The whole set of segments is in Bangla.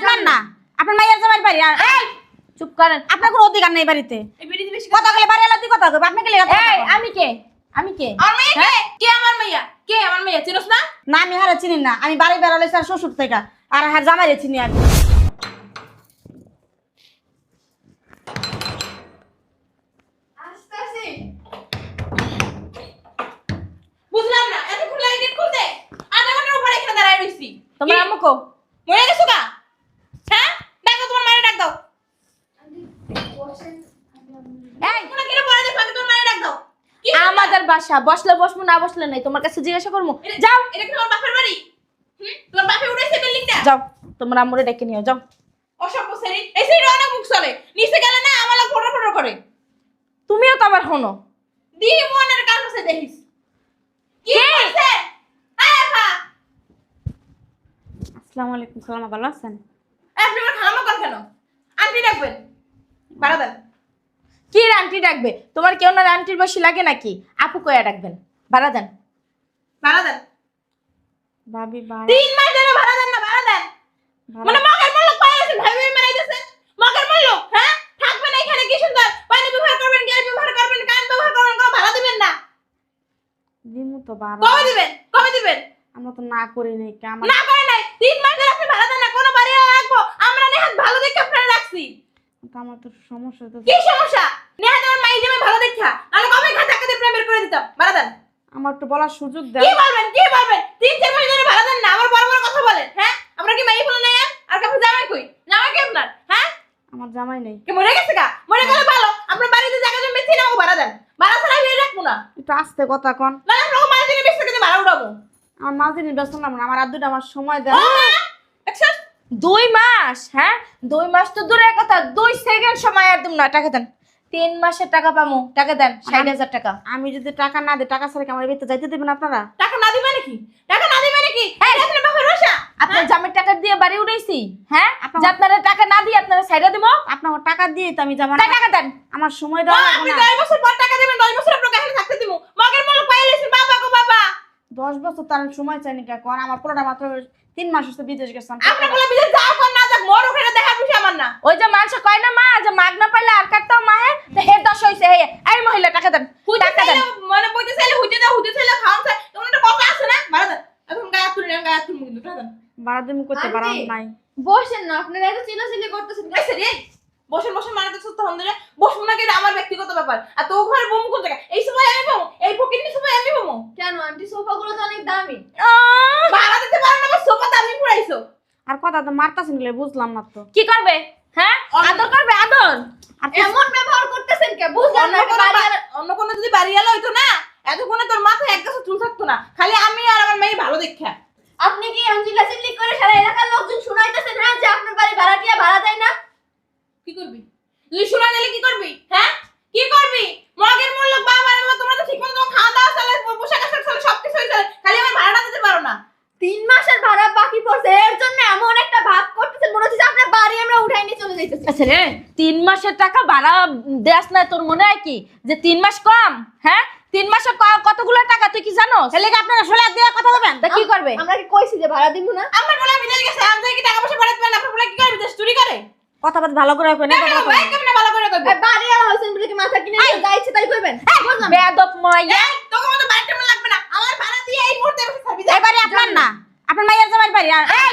আপনার না। আপনার মাইয়ের জামাই বাড়ি আর চুপ করেন। আপনার কোনো অধিকার নেই বাড়িতে। কথা বলে বাড়ি এলাতে কথা কইবে। আপনি কি আমি কে? আমি কে? আমার মেয়ে কে? কে আমার মেয়া কে আমার মেয়া চিনোস না? না আমি হারা চিনি না। আমি বাড়ি বেড়ালে স্যার শ্বশুর থেকে। আর হার জামাইরে চিনি আমি। বুঝলাম না। এত খুলে খুলতে? আধা ঘণ্টার উপরে এখানে দাঁড়ায় রইছি। তোমার কি? আম্মু কো? মরে গেছো গা হ্যাঁ ডাকো তোমার মায়ের ডাক দাও এই তোমরা কেন পড়ে দেখো আগে তোমার মায়ের ডাক দাও কি আমাদের বাসা বসলে বসবো না বসলে নাই। তোমার কাছে জিজ্ঞাসা করব? যাও! এটা কি তোমার বাপের বাড়ি? হুম? তোমার বাপে উঠেছে বিল্ডিংটা যাও তোমার আম্মুরে ডেকে নিও যাও। অসভ্য শ্রেণি এই শ্রেণি অনেক মুখ চলে। নিচে গেলে না আমার লোক ফটো ফটো করে। তুমিও তো আবার হনো দিয়ে মনের কান দেখিস। কি আসসালামু আলাইকুম ভালো আছেন? আপনি আমার খালামা কেন? আন্টি ডাকবেন। বাড়া দেন। কি আন্টি ডাকবে? তোমার কেউ না আন্টির বসি লাগে নাকি? আপু কয়া ডাকবেন? ভাড়া দেন। বাড়া দেন। ভাবি বাড়ি তিন মাস ধরে ভাড়া দেন না ভাড়া দেন। মানে মগের মূল্য পাই আছেন ভাই ভাই মেরাইতেছেন মগের মূল্য হ্যাঁ? থাকবেন এখানে কি সুন্দর? পানি ব্যবহার করবেন গ্যাস ব্যবহার করবেন কান ব্যবহার করবেন কোনো ভাড়া দিবেন না। দিমু তো বাড়া কবে দিবেন? কবে দিবেন? আমরা তো না করি নাই কে না করে নাই। তিন মাস ধরে আপনি ভাড়া দেন না কোনো বাড়ি রাখব। আমরা নেহাত ভালো দেখে আপনারা রাখছি। আমার তো সমস্যা তো কি সমস্যা? আমার মাই জামাই ভালো দেখা। নাহলে কবে ঘা টাকা দিয়ে প্রেম করে দিতাম? ভাড়া দেন আমার একটু বলার সুযোগ দেন। কি বলবেন কি বলবেন? তিন চার মাস ধরে ভাড়া দেন না আবার বড় বড় কথা বলেন হ্যাঁ? আমরা কি মাই বলে আর? কাপড় জামাই কই? জামাই কি আপনার হ্যাঁ? আমার জামাই নেই। কি মরে গেছে গা? মরে গেলে ভালো। আপনার বাড়িতে জায়গা জমি ভাড়া দেন। ভাড়া ছাড়া আমি রাখব না। একটু আস্তে কথা কন। না আমরা মাঝে বেশি টাকা ভাড়া উঠাবো। আমার মাঝে ব্যস্ত না আমার আর দুটো আমার সময় দেন। দেখছেন? দুই মাস হ্যাঁ? দুই মাস তো দূরের কথা দুই সেকেন্ড সময় একদম না টাকা দেন। তিন মাসের টাকা পামু টাকা দেন ষাট হাজার টাকা। আমি যদি টাকা না দিই টাকা ছাড়া কি আমার বেতে যাইতে দেবেন আপনারা? টাকা না দিবে নাকি? টাকা না দিবে নাকি? আপনার জামের টাকা দিয়ে বাড়ি হ্যাঁ? আপনার- যে আপনারা টাকা না দিয়ে আপনারা সাইডা দিব। আপনার টাকা দিয়ে তো আমি না। টাকা দেন। আমার সময় দেওয়া আপনি বছর পর টাকা দেবেন বছর আপনার কাছে থাকতে দিব মগের মূল্য পাইলেছেন বাবা গো বাবা দশ বছর তার সময় চাইনি কে কর? আমার পোলাটা মাত্র তিন মাস হচ্ছে বিদেশ গেছে আমি আপনার বলে বিদেশ যাও কোন না যাক মোর ওখানে দেখার বিষয় আমার না। ওই যে মানুষ কয় না মা যে মাগ না পাইলে আর মা হে তো হে দশ হইছে হে এই মহিলা টাকা দেন হুইতে টাকা দেন। চাইলে মানে বইতে চাইলে হুইতে দাও হুইতে চাইলে খাওয়ান চাই। তোমার একটা কথা আছে না? ভাড়া দেন। এখন গায়ে হাত তুলি না গায়ে তুলি কিন্তু টাকা দেন। করতে। পারাম নাই। বসেন না আপনারা এত চিল্লাচিল্লি করতেছেন। রে। বসেন বসেন মানে দেখছ তখন ধরে বসবো না কিন্তু আমার ব্যক্তিগত ব্যাপার। আর তো ঘরে বমু কোন জায়গায়? এই সময় আমি বমু এই ফকির সময় আমি বমু। কেন? আন্টি সোফাগুলো তো অনেক দামি। ভাড়া দিতে পারো না আমার সোফা দামি পুরাইছো আর কথা তো মারতাছেন গেলে বুঝলাম না তো। কি করবে? হ্যাঁ? আদর করবে? আদর? আর এমন ব্যবহার করতেছেন কে? বুঝলাম অন্য না কোনো বাড়ি অন্য কোনো যদি বাড়ি এলো হইতো না এতক্ষণে তোর মাথায় এক গাছে চুল থাকতো না। খালি আমি আর আমার মেয়ে ভালো দেখা। আপনি কি এমন চিল্লাচিল্লি করে সারা এলাকার লোকজন শুনাইতেছেন? হ্যাঁ যে আপনার বাড়ি ভাড়াটিয়া ভাড়া দেয় না? কি করবি? তুই শোনা গেলে কি করবি? হ্যাঁ? কি করবি? মগের মূল্য বাবা রে বাবা, তোমরা তো ঠিক মতো তোমার খাওয়া দাওয়া চলে পোশাক আশাক চলে সব কিছুই চলে খালি আমার ভাড়াটা দিতে পারো না। তিন মাসের ভাড়া বাকি পড়ছে। এর জন্য এমন একটা ভাব করতেছেন মনে হচ্ছে আপনার বাড়ি আমরা উঠাই নিয়ে চলে যাইতেছি। আচ্ছা রে তিন মাসের টাকা ভাড়া দেস না তোর মনে হয় কি? যে তিন মাস কম হ্যাঁ? তিন মাসে কতগুলো টাকা তুই কি জানো তাহলে কি আপনারা সোলা দিয়ে কথা বলবেন তা কি করবে? আমরা কি কইছি যে ভাড়া দিব না? আমার বলে বিদেশ গেছে আমি কি টাকা পয়সা পাঠাতে পারেন আপনার বলে কি করে বিদেশ চুরি করে? কথা বাদ ভালো করে কই না কেমনে ভালো করে বাড়ি আর হইছেন বলে কি মাথা কিনে নিয়ে যা তাই কইবেন? বুঝলাম বেয়াদব মাইয়া। তোকে মতো কেমন লাগবে না। আমার ভাড়া দিয়ে এই মুহূর্তে বসে থাকবি এই বাড়ি আপনার না। আপনার মাইয়ের জামাই বাড়ি আর এই!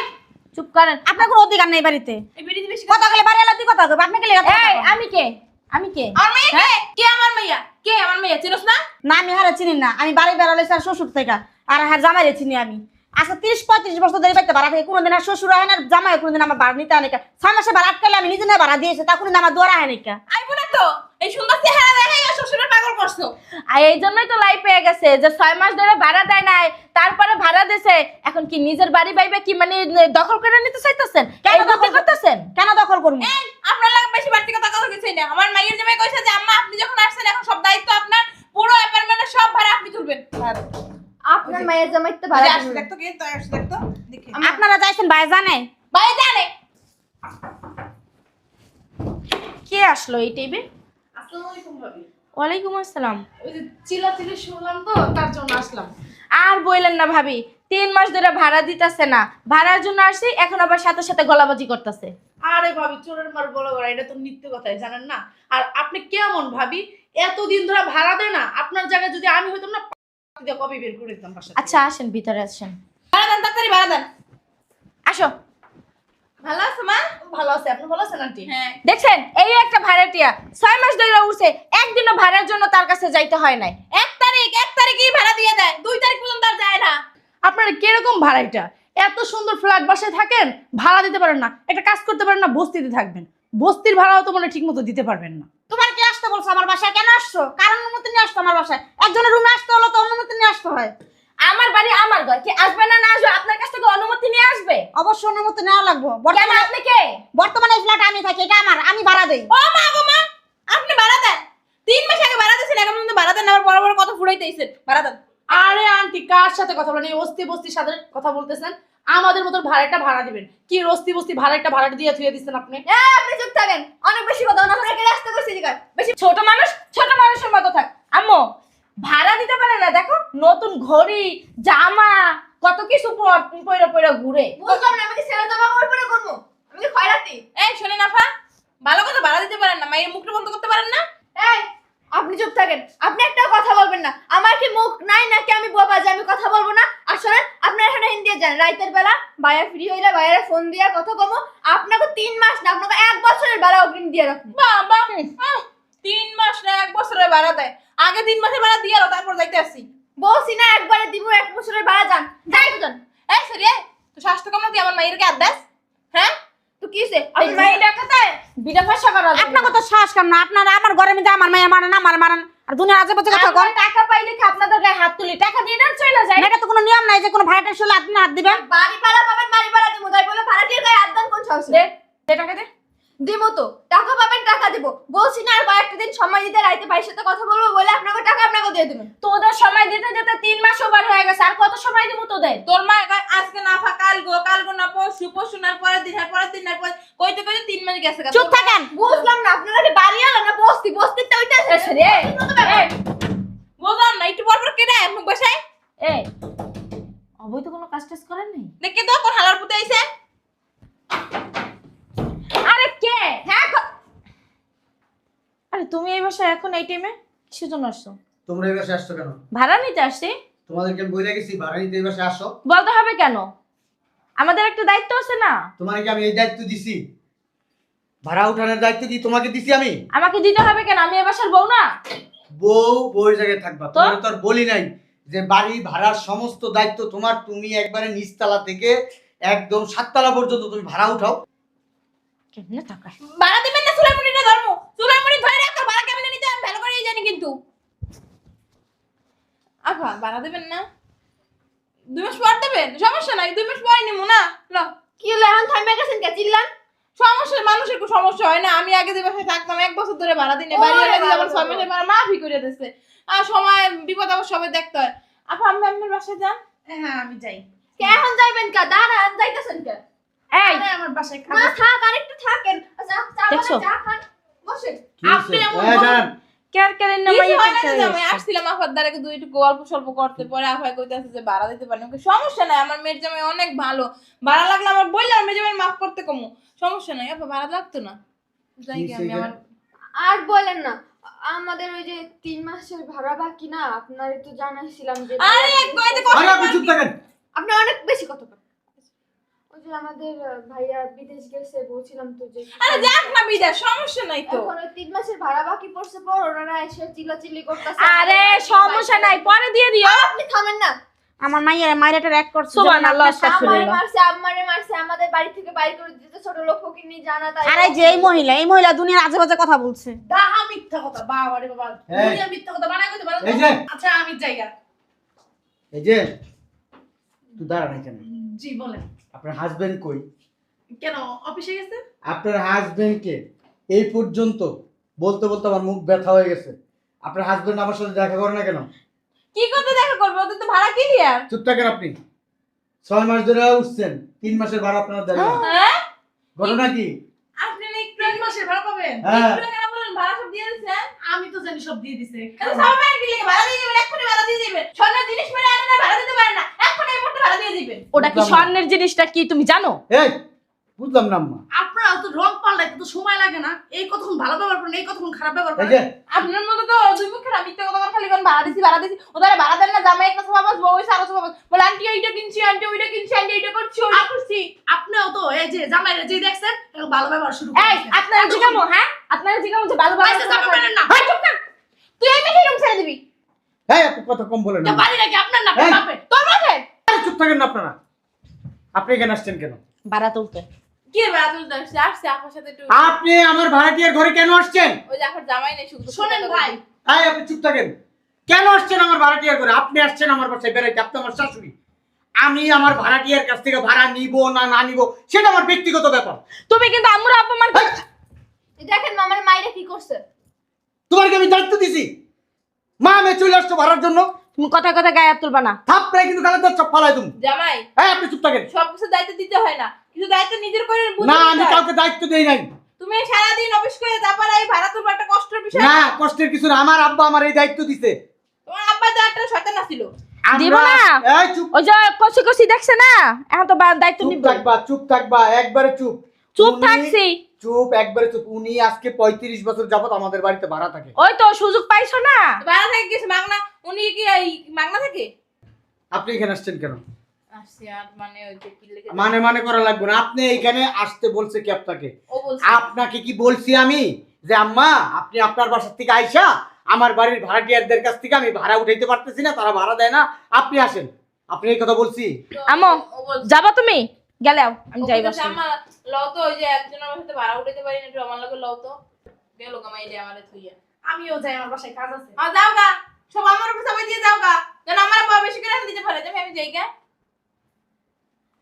চুপ করেন। আপনার কোনো অধিকার নেই বাড়িতে। এই বিড়ি বেশি কথা বলে বাড়ি এলাতে কথা কইবে আপনি কি লেগে এই আমি কে? আমি কে? আমার মেয়ে কে? কে আমার মেয়া কে আমার মেয়া চিনোস না? না আমি হারা চিনি না। আমি বাড়ি বেড়ালে স্যার শ্বশুর থেকে আর হার জামাইরে চিনি আমি। আচ্ছা তিরিশ পঁয়ত্রিশ বছর ধরে পাইতে ভাড়া কোনোদিন আর শ্বশুর হয় না জামাই কোনোদিন আমার ভাড়া নিতে আনে ছয় মাসে ভাড়া আটকালে আমি নিজে না ভাড়া দিয়েছি তা কোনোদিন আমার দোয়ারা হয় নাকি আইবো না তো এই সুন্দর চেহারা দেখে শ্বশুরের পাগল করছ। আর এই জন্যই তো লাইফ পেয়ে গেছে যে ছয় মাস ধরে ভাড়া দেয় নাই তারপরে ভাড়া দিছে এখন কি নিজের বাড়ি বাইবে কি মানে দখল করে নিতে চাইতেছেন? কেন দখল- করতেছেন? কেন দখল করব এই আপনার লাগে বেশি বাড়তি কথা কথা কিছুই না আমার মাইয়ের জামাই কইছে যে আম্মা আপনি যখন আসছেন এখন সব দায়িত্ব আপনার পুরো অ্যাপার্টমেন্টের সব ভাড়া আপনি তুলবেন আপনার মায়ের জামাইতে ভাড়া আসছে দিব না। দেখতো কি তো আসছে দেখতো দেখি আপনারা যাইছেন ভাই জানে? ভাই জানে। কে আসলো এই টেবিল? ওয়ালাইকুম আসসালাম। ওই যে চিল্লাচিল্লি শুনলাম তো তার জন্য আসলাম। আর বললেন না ভাবি তিন মাস ধরে ভাড়া দিতেছে না। ভাড়ার জন্য আসছি এখন আবার সাথে সাথে গলাবাজি করতেছে। আরে ভাবি চোরের মার বড় বড় এটা তো নিত্য কথাই জানেন না? আর আপনি কেমন ভাবি? এতদিন ধরে ভাড়া দেয় না আপনার জায়গায় যদি আমি হইতাম না কবে বের করে দিতাম বাসা আচ্ছা আসেন ভিতরে আসেন। ভাড়া দেন তাড়াতাড়ি ভাড়া দেন। আসো। ভালো আছে মা? ভালো আছে আপনি ভালো আছেন আন্টি? হ্যাঁ। দেখছেন এই একটা ভাড়াটিয়া। ছয় মাস ধরে উঠছে একদিনও ভাড়ার জন্য তার কাছে যাইতে হয় নাই। এক তারিখ এক তারিখেই ভাড়া দিয়ে দেয় দুই তারিখ পর্যন্ত আর যায় না। আপনারা কীরকম ভাড়া এটা এত সুন্দর ফ্ল্যাট বাসায় থাকেন ভাড়া দিতে পারেন না। একটা কাজ করতে পারেন না বস্তিতে থাকবেন। বস্তির ভাড়াও তো মনে ঠিক মতো দিতে পারবেন না। আসতে বলছো? আমার বাসায় কেন আসছো? কারণ অনুমতি নিয়ে আসতো আমার বাসায়? একজনের রুমে আসতে হলো তো অনুমতি নিয়ে আসতে হয়। আমার বাড়ি আমার ঘর। কি আসবে না না আসবে আপনার কাছ থেকে অনুমতি নিয়ে আসবে? অবশ্যই অনুমতি নেওয়া লাগবে। বর্তমানে আপনি কে? বর্তমানে এই ফ্ল্যাট আমি থাকি এটা আমার আমি ভাড়া দেই। ও মা গো মা আপনি ভাড়া দেন। তিন মাস আগে ভাড়া দিয়েছেন এখন পর্যন্ত ভাড়া দেন আবার বড় বড় কথা ফুরাইতেছেন। ভাড়া দেন। আরে আন্টি কার সাথে কথা বলেন? এই অস্তি বস্তির সাথে কথা বলতেছেন। আমাদের মতো ভাড়াটা ভাড়া দিবেন। কি অস্তি বস্তি ভাড়াটা ভাড়া দিয়ে থুয়ে দিচ্ছেন আপনি? এ, আপনি চুপ থাকেন। অনেক বেশি কথা না। আপনাকে রাস্তা করছি জিগার বেশি ছোট মানুষ ছোট মানুষের মতো থাক। আম্মু ভাড়া দিতে পারে না। দেখো নতুন ঘড়ি জামা কত কিছু পয়রা পয়রা ঘুরে। বুঝলাম না আমি কি ছেলে জামা কাপড় পরে করব আমি কি খয়রাতি? এই শোনেন নাফা ভালো কথা ভাড়া দিতে পারেন না। মায়ের মুখটা বন্ধ করতে পারেন না? এই আপনি চুপ থাকেন। আপনি একটা কথা বলবেন না। আমার কি মুখ নাই নাকি আমি বোবা যে আমি কথা বলব না? আসলে আপনার এখানে হিন্দি যান রাইতের বেলা বায়া ফ্রি হইলে বায়ারে ফোন দিয়া কথা কমো আপনাকে তিন মাস না আপনাকে এক বছরের বেলা অগ্রিম দিয়ে রাখুন বাবা তিন মাস না এক বছরের ভাড়া দেয়। আগে তিন মাসের ভাড়া দিয়ে আলো তারপর যাইতে আসি। বলছি না একবারে দিব এক বছরের ভাড়া যান। যাই তো যান। এই সরি তো স্বাস্থ্য কেমন আমার মায়ের কে আদাস হ্যাঁ? তো কি হইছে? মাই ডাকাতে করা সাহস কাম না। আপনারা আমার ঘরের মধ্যে আমার মায়ের মারেন আমার মারেন। আর দুনিয়ার আজে বাজে কথা টাকা পাইলে কি আপনাদের গায়ে হাত তুলি? টাকা দিয়ে না চলে যায়? এটা তো কোনো নিয়ম নাই যে কোনো ভাড়াটা শুলে আপনি হাত দিবেন বাড়ি ভাড়া পাবেন বাড়ি ভাড়া দিব। তাই বলে ভাড়াটির গায়ে হাত দেন কোন সাহসে দে টাকা দে। দিব তো টাকা পাবেন টাকা দিব। বলছি না আর কয়েকটা দিন সময় দিতে রাইতে ভাইয়ের সাথে কথা বলব বলে আপনাকে টাকা আপনাকে দিয়ে দেবেন তোদের সময় দিতে দিতে তিন মাস ওভার হয়ে গেছে আর কত সময় দিব তোদের? তোর মা আজকে না ফা কাল গো কাল গো না পরশু পরশু না পরের দিন আর পরের দিন না পরের কইতে কইতে তিন মাস গেছে। চুপ থাকেন। বুঝলাম না আপনারা কি বাড়ি এলো না বস্তি বস্তিতে ওইটা এসে রে বুঝলাম না একটু পর পর কে কেটে মুখ বসাই এই। অবৈধ কোনো কাজ টাজ করেন নাই? দেখে তো কোন হালার পুতে আইছে আরে কে হ্যাঁ ক- আরে তুমি এই বাসায় এখন এই টাইমে কিসের জন্য আসছো? তোমরা এই বাসে আসছো কেন? ভাড়া নিতে আসছি। তোমাদেরকে আমি বলে গেছি ভাড়া নিতে এই বাসে আসো। বলতে হবে কেন? আমাদের একটা দায়িত্ব আছে না? তোমাকে কি আমি এই দায়িত্ব দিছি। ভাড়া উঠানোর দায়িত্ব কি তোমাকে দিছি আমি? আমাকে দিতে হবে কেন? আমি এ বাসার বউ না? বউ বউয়ের জায়গায় থাকবা? তোমার তো আর বলি নাই যে বাড়ি ভাড়ার সমস্ত দায়িত্ব তোমার। তুমি একবারে নিচতলা থেকে একদম সাততলা পর্যন্ত তুমি ভাড়া উঠাও। থাকা দিবেন না চুলার মুড়িটা ধর্ম। চুলার মুড়ি ধরে রাখো ভাড়া কেমনে নিতে আমি ভালো করেই জানি কিন্তু। আফা ভাড়া দেবেন না? দুই মাস পর দেবেন? সমস্যা নাই দুই মাস পরে নিমু না? ল। কি হলো এখন থামে গেছেন কে? চিল্লান। সমস্যা মানুষের কোনো সমস্যা হয় না? আমি আগে যে বাসায় থাকতাম এক বছর ধরে ভাড়া দিনে বাড়ি এনে দিয়ে আবার ছয় মাসের ভাড়া মাফি করে দিচ্ছে আর সময় বিপদ আবার সবাই দেখতে হয়। আপা আমি আপনার বাসায় যান। হ্যাঁ আমি যাই। কে এখন যাইবেন কা? দাঁড়ান যাইতেছেন কে? এই! আমার বাসায় না খাব থাক আরেকটু থাকেন। আচ্ছা চা দেখছ? বানান, চা খান। বসেন। আপনি? এমন কিছু আসছিলাম আফার দুই একটু গল্প সল্প করতে। পরে আফায় কইতাছে যে ভাড়া দিতে পারেন ওকে সমস্যা নাই আমার মেয়ের জামাই অনেক ভালো। ভাড়া লাগলে আমার বললে আমার মেয়ের জামাই মাফ করতে কমু। সমস্যা নাই আপা ভাড়া লাগতো না। যাই কি গে আমি আমার আর বলেন না আমাদের ওই যে তিন মাসের ভাড়া বাকি না? আপনার তো জানাইছিলাম যে আরে এক কষ্ট আপনি অনেক বেশি কথা ওই যে আমাদের ভাইয়া বিদেশ গেছে বলছিলাম তো যে আরে যাক না বিদা সমস্যা নাই তো। এখন তিন মাসের ভাড়া বাকি পড়ছে পর ওনারা এসে চিল্লাচিল্লি করতেছে। আরে সমস্যা নাই পরে দিয়ে দিও। আপনি থামেন না। আমার র্যাক করছে সুবহানাল্লাহ, আমারে মারছে আম্মারে মারছে আমাদের বাড়ি থেকে বাইর করে দিতে ছোট লোক ফকির নিয়ে জানা তাই আর এই যে এই মহিলা এই মহিলা দুনিয়ার আজে বাজে কথা বলছে। দাহা মিথ্যা কথা বাবা রে বাবা দুনিয়া মিথ্যা কথা বানাই কইতে পারো? আচ্ছা আমি জায়গা এই যে তুই দাঁড়ান এখানে। জি বলেন। আপনার হাজবেন্ড কই? কেন? অফিসে গেছে? আপনার হাজবেন্ডকে এই পর্যন্ত বলতে বলতে আমার মুখ ব্যথা হয়ে গেছে। আপনার হাজবেন্ড আমার সাথে দেখা করে না কেন? কি করতে দেখা করবে? ওদের তো ভাড়া ক্লিয়ার চুপ থাকেন আপনি। ছয় মাস ধরে উঠছেন তিন মাসের ভাড়া আপনার দেন হ্যাঁ? ঘটনা কি? আপনি না তিন মাসের ভাড়া পাবেন? হ্যাঁ। কেন বলেন ভাড়া সব দিয়ে দিয়েছেন আমি তো জানি সব দিয়ে দিছে। সবাই কি ভাড়া দিয়ে দিবেন এক্ষুনি ভাড়া দিয়ে দিবেন। সোনার জিনিস মেরে আনে না ভাড়া দিতে পারে না। এক্ষুনি এই মুহূর্তে ভাড়া দিয়ে দিবেন ওটা কি স্বর্ণের জিনিসটা কি তুমি জানো? এই বুঝলাম না আম্মা। আপনার তো রং পাল্টাইতে তো সময় লাগে না। এই কতক্ষণ ভালো ব্যবহার করেন এই কতক্ষণ খারাপ ব্যবহার করেন? আপনার মতো তো দুই মুখের মিথ্যে কথা বলে খালি কোন ভাড়া দিছি ভাড়া দিছি। ওদের ভাড়া দেন না জামাই একটা সবাই বউ হইছে আরও সবাই বলে আন্টি এইটা কিনছি আন্টি ওইটা কিনছি আন্টি এইটা করছি ওইটা করছি। আপনিও তো এই যে জামাই যে দেখছেন ভালো ব্যবহার শুরু এই আপনারা জিগামো হ্যাঁ? আপনারা জিগামো যে ভালো করেন। না। চুপ কর। তুই এই মেশিন রুম ছেড়ে দিবি। এই আপনি কথা কম বলেন না বাড়ি নাকি আপনার না বাপের? তোর বাপের? আরে চুপ থাকেন না আপনারা। আপনি এখানে আসছেন কেন? ভাড়া তুলতে। কি ভাড়া তুলতে আসছে? আসছে আপনার সাথে একটু আপনি আমার ভাড়াটিয়ার ঘরে কেন আসছেন? ওই যে এখন জামাই নেই শুধু শোনেন ভাই। আপনি চুপ থাকেন। কেন আসছেন আমার ভাড়াটিয়ার ঘরে? আপনি আসছেন আমার বাসায় বেড়াইতে আপনি আমার শাশুড়ি। আমি আমার ভাড়াটিয়ার কাছ থেকে ভাড়া নিব না না নিব সেটা আমার ব্যক্তিগত ব্যাপার। তুমি কিন্তু আমরা এই দেখেন মামার মাইরা কি করছে। তোমাকে আমি দায়িত্ব দিছি? মা আমি চলে আসছো ভাড়ার জন্য? তুমি কথা কথা গায়ে হাত তুলবা না। থাপড়ে কিন্তু গালে তো চপ ফালাই তুমি। জামাই এই আপনি চুপ থাকেন। সবকিছু দায়িত্ব দিতে হয় না। কিছু দায়িত্ব নিজের করে বুঝে না আমি কাউকে দায়িত্ব দেই নাই। তুমি সারাদিন অফিস করে তারপর এই ভাড়া তুলবো একটা কষ্টের বিষয় না কষ্টের কিছু না। আমার আব্বা আমার এই দায়িত্ব দিতে তোমার আব্বা তো একটা শয়তান ছিল দিব না? এই চুপ। ওই যে কষি কষি দেখছে না? এখন তো বা- দায়িত্ব চুপ নিব। থাকবা চুপ থাকবা একবারে চুপ। চুপ থাকছি। চুপ একবারে চুপ। উনি আজকে পঁয়ত্রিশ বছর যাবত আমাদের বাড়িতে ভাড়া থাকে। ওই তো সুযোগ পাইছো না? ভাড়া থেকে গেছে মাগনা উনি কি এই মাগনা থাকে? আপনি এখানে আসছেন কেন? মানে ওই যে কি লেগে মানে মানে করা লাগবে না। আপনি এখানে আসতে বলছে কি আপনাকে? আপনাকে কি বলছি আমি? যে আম্মা আপনি আপনার বাসার থেকে আইসা আমার বাড়ির ভাড়াটিয়ারদের কাছ থেকে আমি ভাড়া উঠাইতে পারতেছি না তারা ভাড়া দেয় না। আপনি আসেন। আপনি এই কথা বলছি। আমো ও যাবা তুমি? আমি যাই আমার লও তো ওই যে একজনের সাথে ভাড়া উঠাইতে পারি না একটু আমার লগে লও তো। গেল গামা এই যে আমারে থুইয়া। আমিও যাই আমার বাসায় কাজ আছে। আ যাও গা। সব আমার উপর সবাই দিয়ে যাও গা। যেন আমার বাবা বেশি করে দিতে পারে যাবে আমি যাই গা।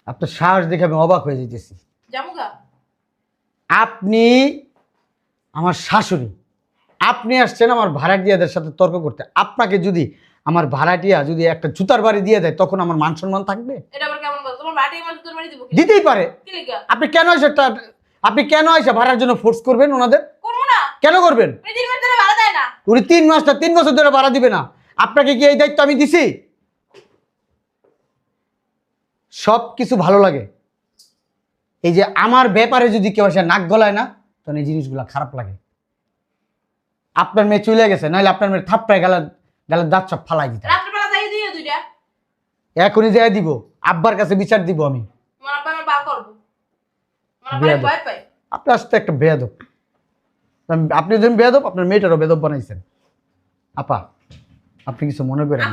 আপনার সাহস দেখে আমি অবাক হয়ে যেতেছি যাব গা। আপনি আমার শাশুড়ি। আপনি আসছেন আমার ভাড়াটিয়াদের সাথে তর্ক করতে। আপনাকে যদি আমার ভাড়াটিয়া যদি একটা জুতার বাড়ি দিয়ে দেয় তখন আমার মান সম্মান থাকবে? এটা আবার দিতেই পারে। আপনি কেন এসে আপনি কেন এসে ভাড়ার জন্য ফোর্স করবেন ওনাদের? কেন করবেন? উনি তিন মাসটা তিন বছর ধরে ভাড়া দিবে না। আপনাকে কি এই দায়িত্ব আমি দিছি? সব কিছু ভালো লাগে। এই যে আমার ব্যাপারে যদি কেউ এসে নাক গলায় না তখন এই জিনিসগুলো খারাপ লাগে। আপনার মেয়ে চলে গেছে নাহলে আপনার মেয়ের থাপ্পায় গালা গালের দাঁত সব ফালাই দিতে এখনই যাই দিব। আব্বার কাছে বিচার দিব আমি। আমার আব্বা আমার বার করব। আমার আব্বা ভয় পাই আপনি আসতে একটা বেয়াদব। আপনি বেয়াদব আপনার মেয়েটারও বেদব বানাইছেন। আপা আপনি কিছু মনে করেন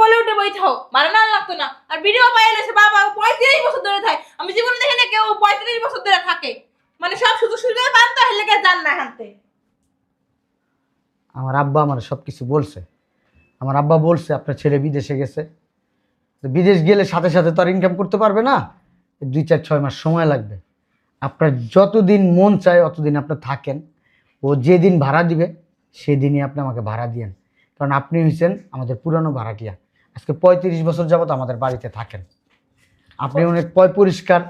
বলে উঠে বই থাও মারা না লাগতো না। আর ভিডিও পাই এলেছে বাবা পঁয়ত্রিশ বছর ধরে থাকে। আমি জীবনে দেখি না কেউ পঁয়ত্রিশ বছর ধরে থাকে। মানে সব সুযোগ সুবিধা পান তো হেলে গে যান না হানতে আমার আব্বা আমার সব কিছু বলছে। আমার আব্বা বলছে আপনার ছেলে বিদেশে গেছে। বিদেশ গেলে সাথে সাথে তো আর ইনকাম করতে পারবে না। দুই চার ছয় মাস সময় লাগবে। আপনার যতদিন মন চায় অতদিন আপনি থাকেন। ও যেদিন ভাড়া দিবে, সেদিনই আপনি আমাকে ভাড়া দিয়েন। কারণ আপনি হয়েছেন আমাদের পুরানো ভাড়াটিয়া। আজকে পঁয়ত্রিশ বছর যাবত আমাদের বাড়িতে থাকেন। আপনি অনেক পয় পরিষ্কার।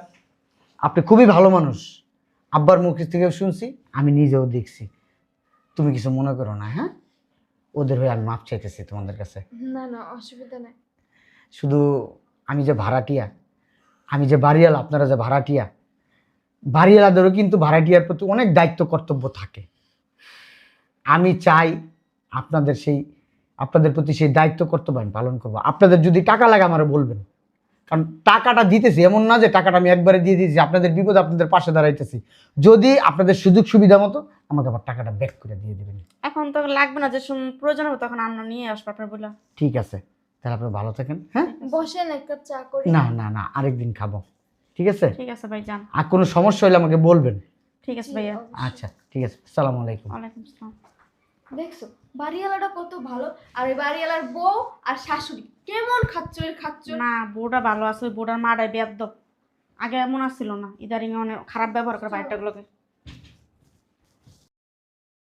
আপনি খুবই ভালো মানুষ। আব্বার মুখ থেকেও শুনছি, আমি নিজেও দেখছি। তুমি কিছু মনে করো না হ্যাঁ? ওদের হয়ে আমি মাপ চাইতেছি তোমাদের কাছে। না না, অসুবিধা নাই। শুধু আমি যে ভাড়াটিয়া আমি যে বাড়িওয়ালা আপনারা যে ভাড়াটিয়া বাড়িওয়ালাদেরও কিন্তু ভাড়াটিয়ার প্রতি অনেক দায়িত্ব কর্তব্য থাকে। আমি চাই আপনাদের সেই আপনাদের প্রতি সেই দায়িত্ব কর্তব্য আমি পালন করব। আপনাদের যদি টাকা লাগে আমারও বলবেন। কারণ টাকাটা দিতেছি এমন না যে টাকাটা আমি একবারে দিয়ে দিয়েছি আপনাদের বিপদ আপনাদের পাশে দাঁড়াইতেছি। যদি আপনাদের সুযোগ সুবিধা মতো আমাকে আবার টাকাটা ব্যাক করে দিয়ে দেবেন। এখন তো লাগবে না যে প্রয়োজন হবে তখন আমরা নিয়ে আসব আপনার বলে ঠিক আছে। তাহলে আপনি ভালো থাকেন হ্যাঁ? বসেন এক কাপ চা করি। না না না আরেকদিন খাব। ঠিক আছে? ঠিক আছে ভাই যান আর কোনো সমস্যা হলে আমাকে বলবেন। ঠিক আছে ভাইয়া। আচ্ছা ঠিক আছে আসসালামু আলাইকুম। ওয়ালাইকুম আসসালাম। দেখছ বাড়িওয়ালাটা কত ভালো আর ওই বাড়িওয়ালার বউ আর শাশুড়ি কেমন খাচ্ছ এর খাচ্ছ? না বউটা ভালো আছে ওই বউটার মাটাই বেদ্য আগে এমন আসছিল না ইদারিং অনেক খারাপ ব্যবহার করে বাড়িটাগুলোকে।